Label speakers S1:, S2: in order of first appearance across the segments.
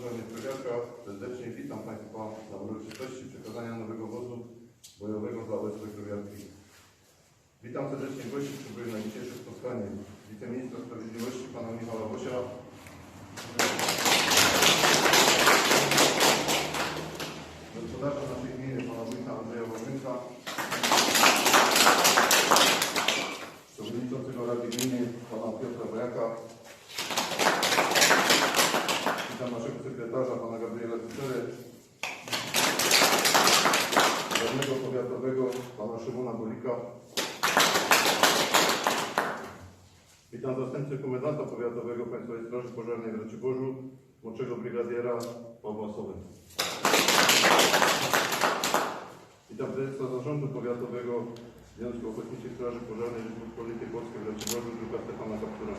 S1: Pożarnej Krowiaka. Serdecznie witam Państwa na uroczystości przekazania nowego wozu bojowego dla OSP Krowiarki. Witam serdecznie gości, byli na dzisiejszym spotkaniu. Wiceministra Sprawiedliwości Pana Michała Wosia. Gospodarza naszej gminy Pana Wójta Andrzeja Wawrynka. Przewodniczącego Rady Gminy Pana Piotra Wojaka. Witam naszego sekretarza, pana Gabriela Cycery. Radnego powiatowego, pana Szymona Golika. Witam zastępcę komendanta powiatowego Państwowej Straży Pożarnej w Raciborzu, młodszego brygadiera Pawła Sowy. Witam prezesa zarządu powiatowego Związku Ochotniczych Straży Pożarnej Rzeczypospolitej Polskiej w Raciborzu, druga Stefana Kaptura.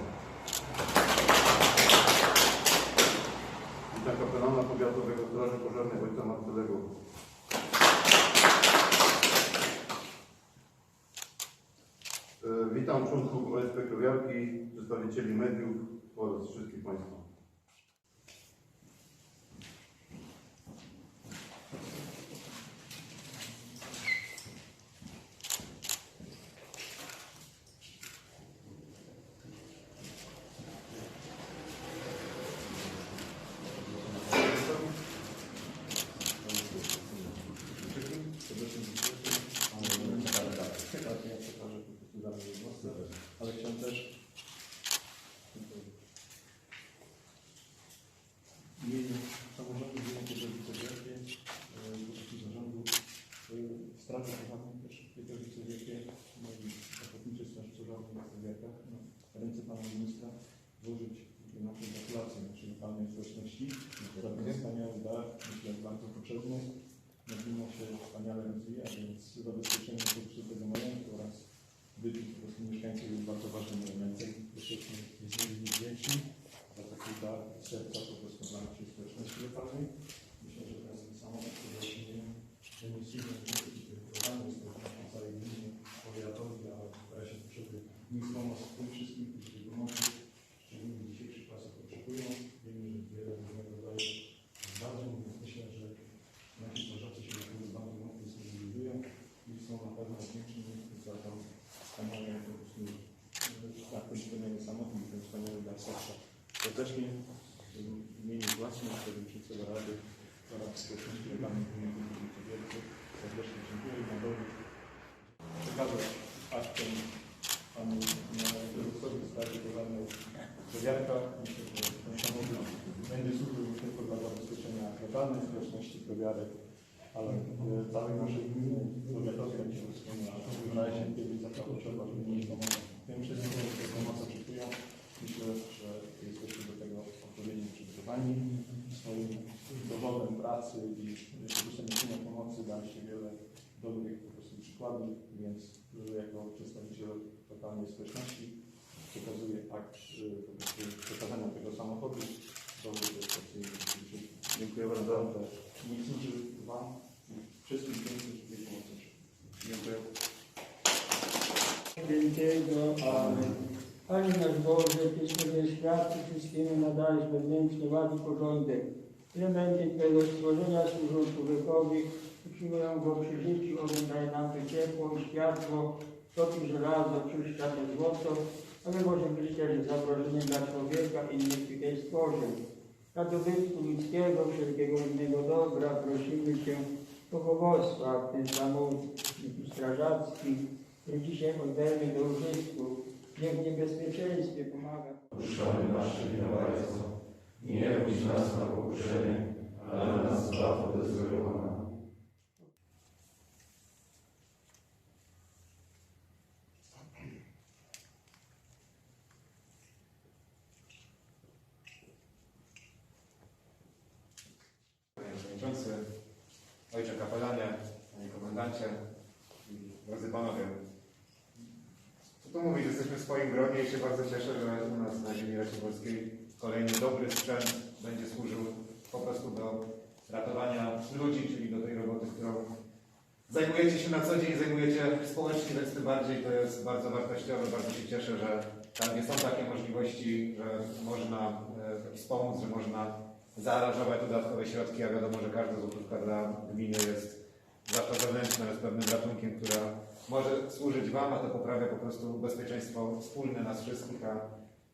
S1: Witam kapelana powiatowego Straży E, Witam członków OSP Krowiarki, przedstawicieli mediów oraz wszystkich Państwa.
S2: Ale chciałem też w imieniu samorządu gminy Kierzowice-Wielkie, e, zarządu e, Straży Pożarnej też Kierzowice-Wielkie, no i Ochotniczej Straży Pożarnej w Wielkach, no, w ręce Pana Ministra złożyć nasze gratulacje naszej lokalnej społeczności za ten wspaniały dar, myślę bardzo potrzebny. Gmina się wspaniale rozwija, więc zabezpieczenie prostu tego majątku oraz bytu po prostu mieszkańców jest bardzo ważnym elementem. Jesteśmy niezmiernie wdzięczni za taki dar serca po prostu dla naszej społeczności lokalnej. Myślę, że samochód, który osiągniemy, że nie służy lokalnej społeczności całej gminy, powiatowi, ale w razie potrzeby nic pomoc tym wszystkim, którzy tej pomocy, szczególnie w dzisiejszych czasach potrzebują. Wiemy, że wiele różnego rodzaju zdarzeń, więc myślę, że nasi strażacy się do tego bardzo mocno zmobilizują i są na pewno wdzięczni za to wspaniałe po prostu tak ten wspaniały samochód i ten wspaniały dar serca. Serdecznie w imieniu własnym przewodniczącego Rady oraz społeczności lokalnej gminy Wielkie serdecznie dziękuję i na dowód przekazać akt ten panu prezesowi Straży Pożarnej Krowiarka. Myślę, że ten samochód będzie służył nie tylko dla zabezpieczenia lokalnej społeczności Krowiarek, ale e, całej naszej gminy, powiatowej, jak się wspomniała, w razie kiedy taka potrzeba, żeby mieć pomoc tym wszystkim, którzy pomoc oczekują. Myślę, że jesteśmy do tego odpowiednio przygotowani. Swoim dowodem pracy i udostępnienia pomocy daliście wiele dobrych po prostu przykładów, więc że jako przedstawiciel lokalnej społeczności przekazuję akt y, po prostu przekazania tego samochodu. Prostu Dziękuję bardzo. Niech służy Wam i wszystkim tym, którzy tej pomocy. Dziękuję.
S3: Świętego. Amen. Panie nasz Boże, Ty sobie światu wszystkiemu nadałeś wewnętrzny ład i porządek. Elementy Twojego stworzenia służą człowiekowi, utrzymują go przy życiu, daje nam to ciepło i światło, topi żelazo, czyszcza to złoto, a my może być też zagrożeniem dla człowieka i innych tutaj stworzeń. Dla dobytku ludzkiego, wszelkiego innego dobra prosimy Cię powództwa w tym samotniku strażackim, który dzisiaj oddajemy do użytku. Niech niebezpieczeństwie pomaga.
S4: Puszczamy nasze winowajstwo. Nie wódź nas na pokuszenie, ale nas zbaw ode złego Pana.
S5: Panie Przewodniczący, Ojcze Kapelanie, Panie Komendancie, drodzy Panowie. Co tu mówić, jesteśmy w swoim gronie i się bardzo cieszę, że u nas na ziemi raciborskiej kolejny dobry sprzęt będzie służył po prostu do ratowania ludzi, czyli do tej roboty, którą zajmujecie się na co dzień, zajmujecie społecznie, więc tym bardziej to jest bardzo wartościowe. Bardzo się cieszę, że tam nie są takie możliwości, że można e, wspomóc, że można zaaranżować dodatkowe środki, a wiadomo, że każda złotówka dla gminy jest zwłaszcza zewnętrzna, jest pewnym ratunkiem, która może służyć Wam, a to poprawia po prostu bezpieczeństwo wspólne nas wszystkich, a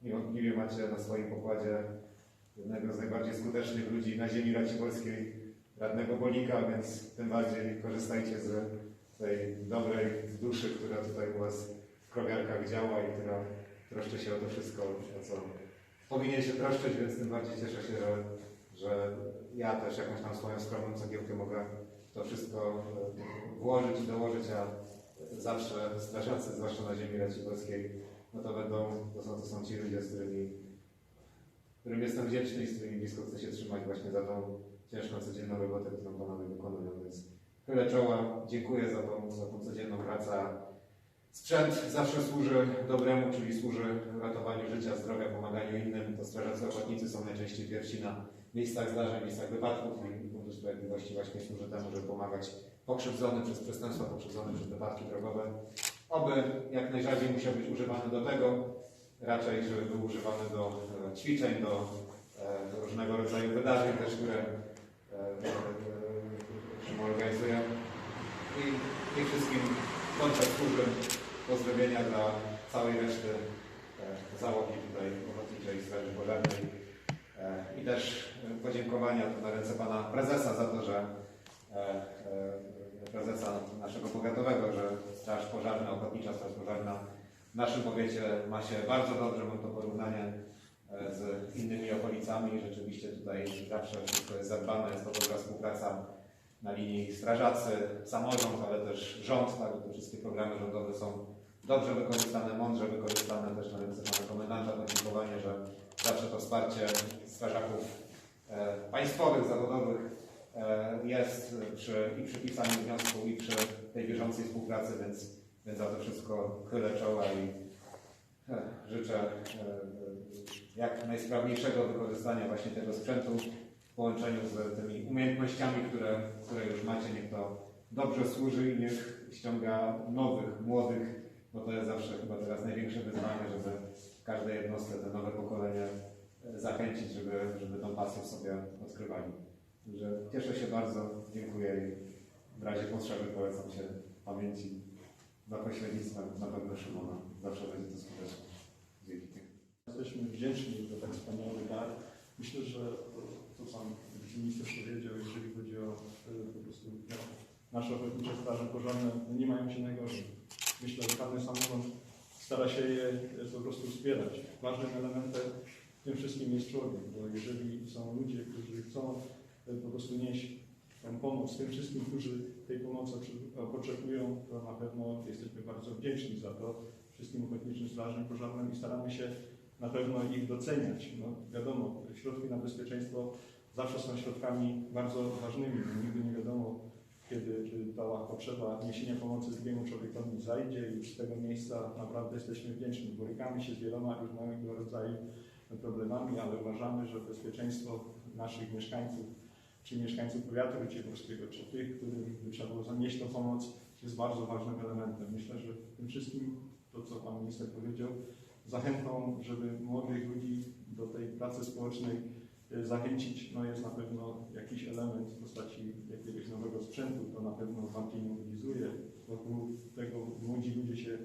S5: niewątpliwie macie na swoim pokładzie jednego z najbardziej skutecznych ludzi na ziemi raciborskiej, radnego Bolika, więc tym bardziej korzystajcie z tej dobrej duszy, która tutaj u Was w krowiarkach działa i która troszczy się o to wszystko, o co powinien się troszczyć, więc tym bardziej cieszę się, że, że ja też jakąś tam swoją skromną cegiełkę mogę to wszystko włożyć i dołożyć, a zawsze strażacy, zwłaszcza na ziemi raciborskiej, no to będą, to są, to są ci ludzie, z którymi, którym jestem wdzięczny i z którymi blisko chcę się trzymać właśnie za tą ciężką, codzienną robotę, którą panowie wykonują, więc chylę czoła, dziękuję za tą, za tą codzienną pracę. Sprzęt zawsze służy dobremu, czyli służy ratowaniu życia, zdrowia, pomaganiu innym. To strażacy ochotnicy są najczęściej pierwsi na miejscach zdarzeń, miejscach wypadków i Fundusz Sprawiedliwości właśnie służy temu, żeby pomagać pokrzywdzonym przez przestępstwa, pokrzywdzonym przez wypadki drogowe. Oby jak najrzadziej musiał być używany do tego, raczej żeby był używany do e, ćwiczeń, do e, różnego rodzaju wydarzeń też, które e, Szymon organizuje. I, I wszystkim kończę służy pozdrowienia dla całej reszty załogi tutaj Ochotniczej Straży Pożarnej i też podziękowania na ręce Pana Prezesa za to, że prezesa naszego powiatowego, że Straż Pożarna, Ochotnicza Straż Pożarna w naszym powiecie ma się bardzo dobrze, mam to porównanie e, z innymi okolicami. Rzeczywiście tutaj zawsze wszystko jest zadbane, jest to dobra współpraca na linii strażacy, samorząd, ale też rząd, tak, te wszystkie programy rządowe są dobrze wykorzystane, mądrze wykorzystane, też na ręce pana komendanta podziękowanie, że zawsze to wsparcie strażaków e, państwowych, zawodowych jest przy, i przy pisaniu wniosku, i przy tej bieżącej współpracy, więc, więc za to wszystko chylę czoła i e, życzę e, jak najsprawniejszego wykorzystania właśnie tego sprzętu w połączeniu z tymi umiejętnościami, które, które już macie. Niech to dobrze służy i niech ściąga nowych, młodych, bo to jest zawsze chyba teraz największe wyzwanie, żeby w każdej jednostce te nowe pokolenie e, zachęcić, żeby, żeby tą pasję w sobie odkrywali. Także cieszę się bardzo, dziękuję i w razie potrzeby polecam się pamięci do pośrednictwa na pewno Szymona. Zawsze będzie to skuteczne. Dzięki.
S2: Jesteśmy wdzięczni za tak wspaniały dar. Myślę, że to, co Pan wiceminister powiedział, jeżeli chodzi o e, po prostu no, nasze ochotnicze straże pożarne, no, nie mają się najgorzej. Myślę, że każdy samorząd stara się je e, po prostu wspierać. Ważnym elementem w tym wszystkim jest człowiek, bo jeżeli są ludzie, którzy chcą po prostu nieść tę pomoc tym wszystkim, którzy tej pomocy oczekują, to na pewno jesteśmy bardzo wdzięczni za to wszystkim ochotniczym strażom pożarnym i staramy się na pewno ich doceniać. No, wiadomo, środki na bezpieczeństwo zawsze są środkami bardzo ważnymi. bo Nigdy nie wiadomo, kiedy ta potrzeba niesienia pomocy drugiemu człowiekowi zajdzie i z tego miejsca naprawdę jesteśmy wdzięczni. Borykamy się z wieloma różnego rodzaju problemami, ale uważamy, że bezpieczeństwo naszych mieszkańców, czy mieszkańców powiatu raciborskiego, czy tych, którym by trzeba było zanieść tą pomoc, jest bardzo ważnym elementem. Myślę, że tym wszystkim, to co Pan Minister powiedział, zachętą, żeby młodych ludzi do tej pracy społecznej e, zachęcić, no jest na pewno jakiś element w postaci jakiegoś nowego sprzętu, to na pewno bardziej mobilizuje. Wokół tego młodzi ludzie się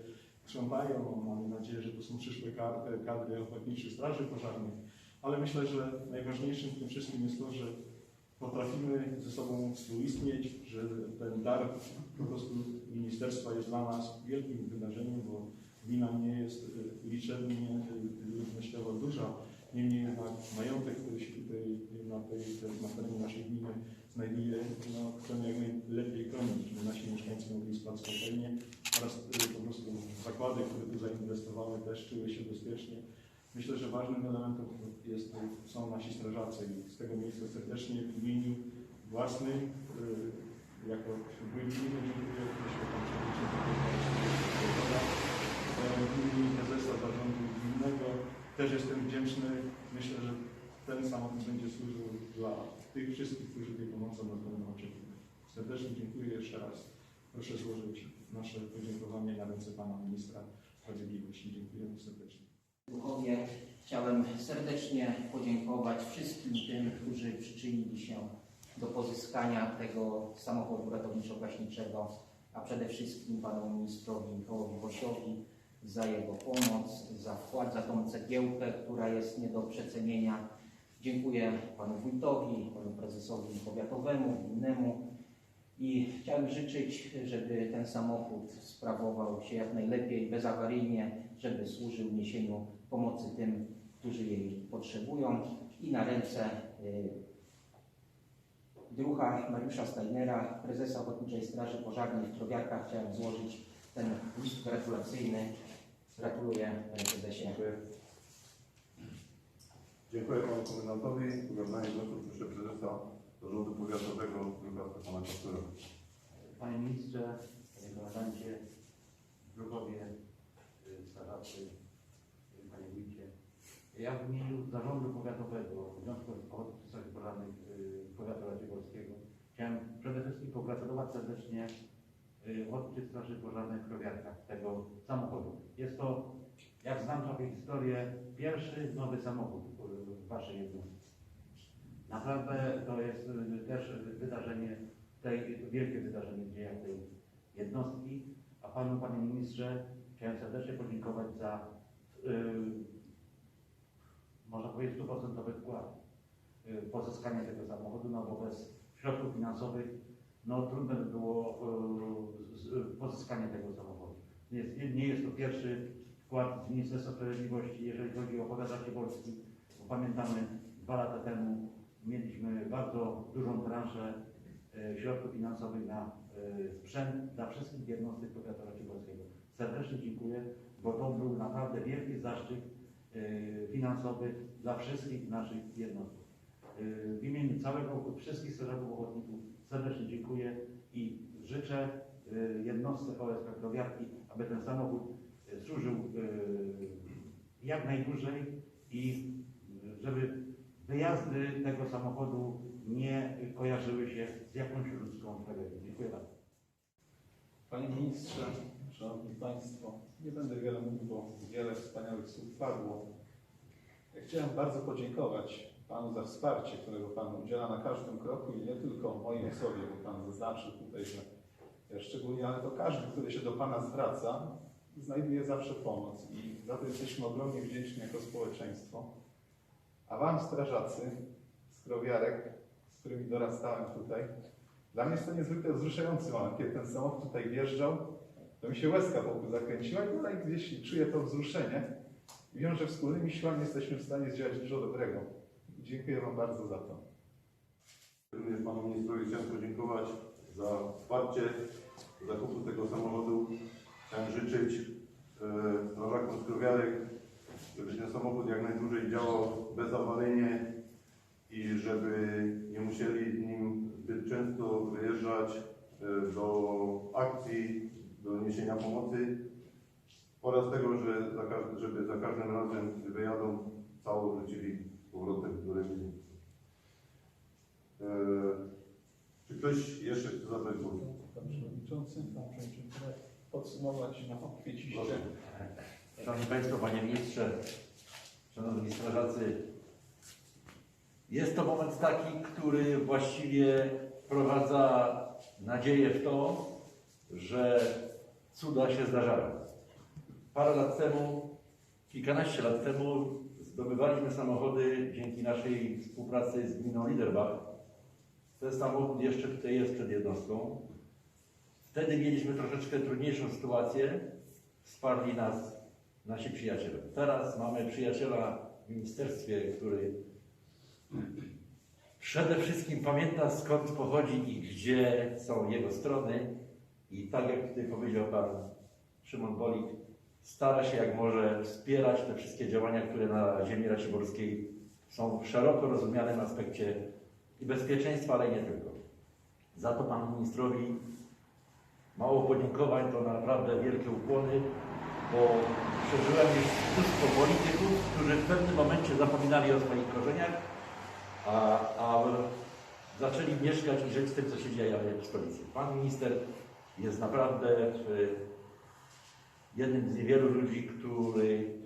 S2: krzątają, mamy nadzieję, że to są przyszłe kadry, kadry ochotniczych straży pożarnych, ale myślę, że najważniejszym w tym wszystkim jest to, że potrafimy ze sobą współistnieć, że ten dar po prostu ministerstwa jest dla nas wielkim wydarzeniem, bo gmina nie jest y, liczebnie y, ludnościowo duża, niemniej jednak majątek, który się tutaj na, tej, tej- na terenie naszej gminy znajduje, no, chcemy jak najlepiej chronić, żeby nasi mieszkańcy mogli spać spokojnie. Oraz y, po prostu zakłady, które tu zainwestowały też czuły się bezpiecznie. Myślę, że ważnym elementem jest, są nasi strażacy i z tego miejsca serdecznie w imieniu własnym, y, jako gminy, dziękuję jeszcze Panu Przewodniczącemu E, w imieniu prezesa zarządu gminnego też jestem wdzięczny. Myślę, że ten samochód będzie służył dla tych wszystkich, którzy tej pomocy będą oczekiwać. Serdecznie dziękuję jeszcze raz. Proszę złożyć nasze podziękowanie na ręce Pana Ministra Sprawiedliwości. Dziękujemy serdecznie.
S6: Duchowie, chciałem serdecznie podziękować wszystkim tym, którzy przyczynili się do pozyskania tego samochodu ratowniczo-gaśniczego, a przede wszystkim panu ministrowi Michałowi Wosiowi za jego pomoc, za wkład, za tą cegiełkę, która jest nie do przecenienia. Dziękuję panu wójtowi, panu prezesowi powiatowemu, innemu i chciałem życzyć, żeby ten samochód sprawował się jak najlepiej, bezawaryjnie, żeby służył niesieniu pomocy tym, którzy jej potrzebują i na ręce y, druha Mariusza Steinera, prezesa Ochotniczej Straży Pożarnej w Krowiarkach chciałem złożyć ten list gratulacyjny. Gratuluję panie prezesie.
S1: Dziękuję. Dziękuję panu komendantowi. Głosu proszę prezesa zarządu powiatowego Druga pana Kastura.
S7: Panie ministrze, panie komendancie, drugowie, y, strażacy, y, panie wójcie. Ja w imieniu zarządu powiatowego Związku Ochotniczych Straży Pożarnych y, Powiatu Raciborskiego chciałem przede wszystkim pogratulować serdecznie Ochotniczej Straży Pożarnej w Krowiarkach tego samochodu. Jest to, jak znam trochę historię, pierwszy nowy samochód w waszej jednostce. Naprawdę to jest y, też wydarzenie, tej, wielkie wydarzenie w dziejach tej jednostki. A Panu, Panie Ministrze, chciałem serdecznie podziękować za, y, można powiedzieć, stuprocentowy wkład y, pozyskania tego samochodu, no bo bez środków finansowych no, trudno by było y, z, pozyskanie tego samochodu. Jest, nie, jest to pierwszy wkład z Ministerstwa Sprawiedliwości, jeżeli chodzi o powiat raciborski, bo pamiętamy dwa lata temu mieliśmy bardzo dużą transzę e, środków finansowych na e, sprzęt dla wszystkich jednostek powiatu raciborskiego. Serdecznie dziękuję, bo to był naprawdę wielki zaszczyt e, finansowy dla wszystkich naszych jednostek. W imieniu całego, wszystkich strażaków ochotników serdecznie dziękuję i życzę jednostce OSP Krowiarki, aby ten samochód służył jak najdłużej i e, żeby wyjazdy tego samochodu nie kojarzyły się z jakąś ludzką tragedią. Dziękuję bardzo.
S8: Panie Ministrze, Szanowni Państwo, nie będę wiele mówił, bo wiele wspaniałych słów padło. Ja chciałem bardzo podziękować Panu za wsparcie, którego Pan udziela na każdym kroku i nie tylko mojej osobie, bo Pan zaznaczył tutaj, że ja szczególnie, ale to każdy, który się do Pana zwraca, znajduje zawsze pomoc i za to jesteśmy ogromnie wdzięczni jako społeczeństwo. A Wam, strażacy z Krowiarek, z którymi dorastałem tutaj, dla mnie jest to niezwykle wzruszający moment, kiedy ten samochód tutaj wjeżdżał, to mi się łezka wokół zakręciła i tutaj gdzieś czuję to wzruszenie. I wiem, że wspólnymi siłami jesteśmy w stanie zdziałać dużo dobrego. Dziękuję Wam bardzo za to.
S1: Również panu ministrowi chciałem podziękować za wsparcie zakupu tego samochodu. Chciałem życzyć e, strażakom z Krowiarek, żeby ten samochód jak najdłużej działał bezawaryjnie i żeby nie musieli nim zbyt często wyjeżdżać e, do akcji, do niesienia pomocy oraz tego, że za, każ- żeby za każdym razem, gdy wyjadą, cało wrócili z powrotem do rewizy. E, Czy ktoś jeszcze chce zabrać głos?
S8: Pan Przewodniczący, Pan Przewodniczący, podsumować na kwieciście.
S7: Szanowni Państwo, Panie Ministrze, Szanowni Strażacy, jest to moment taki, który właściwie wprowadza nadzieję w to, że cuda się zdarzają. Parę lat temu, kilkanaście lat temu zdobywaliśmy samochody dzięki naszej współpracy z gminą Liderbach. Ten samochód jeszcze tutaj jest przed jednostką. Wtedy mieliśmy troszeczkę trudniejszą sytuację. Wsparli nas nasi przyjaciele. Teraz mamy przyjaciela w ministerstwie, który przede wszystkim pamięta skąd pochodzi i gdzie są jego strony. I tak jak tutaj powiedział pan Szymon Bolik, stara się jak może wspierać te wszystkie działania, które na ziemi raciborskiej są w szeroko rozumianym aspekcie i bezpieczeństwa, ale nie tylko. Za to panu ministrowi mało podziękowań, to naprawdę wielkie ukłony, bo przeżyłem już mnóstwo polityków, którzy w pewnym momencie zapominali o swoich korzeniach, a, a zaczęli mieszkać i żyć z tym, co się dzieje w stolicy. Pan minister jest naprawdę w, jednym z niewielu ludzi, który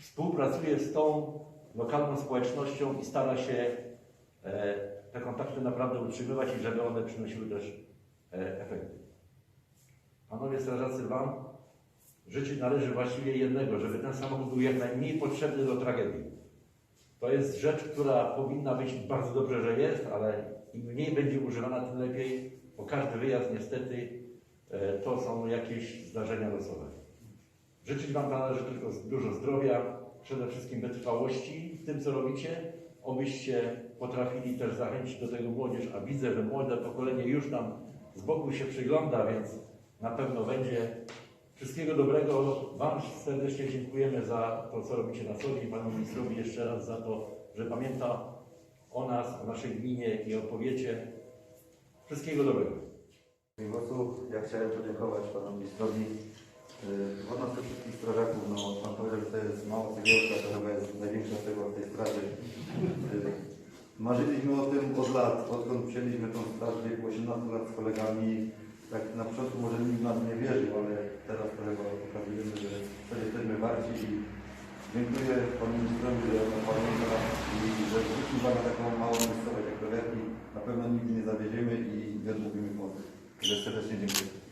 S9: współpracuje z tą lokalną społecznością i stara się e, te kontakty naprawdę utrzymywać i żeby one przynosiły też e, efekty. Panowie strażacy, Wam życzyć należy właściwie jednego, żeby ten samochód był jak najmniej potrzebny do tragedii. To jest rzecz, która powinna być bardzo dobrze, że jest, ale im mniej będzie używana, tym lepiej, bo każdy wyjazd niestety e, to są jakieś zdarzenia losowe. Życzyć Wam należy tylko dużo zdrowia, przede wszystkim wytrwałości w tym, co robicie, obyście potrafili też zachęcić do tego młodzież, a widzę, że młode pokolenie już tam z boku się przygląda, więc na pewno będzie. Wszystkiego dobrego. Wam serdecznie dziękujemy za to, co robicie na co dzień. Panu ministrowi jeszcze raz za to, że pamięta o nas, o naszej gminie i o powiecie. Wszystkiego dobrego.
S10: Ja chciałem podziękować panu ministrowi. Od nas tych wszystkich strażaków, no pan powiedział, że to jest mała cegiełka, to chyba jest największa cegła w tej straży. Yy, Marzyliśmy o tym od lat, odkąd przyjęliśmy tą straż w wieku 18 lat z kolegami. Tak na początku może nikt nas nie wierzył, ale teraz to chyba pokazujemy, że jesteśmy warci i dziękuję panu ministrowi, że on pamięta i że wrócił na taką małą miejscowość jak Krowiatki. Na pewno nigdy nie zawiedziemy i wiele mówimy pomocy. Serdecznie dziękuję.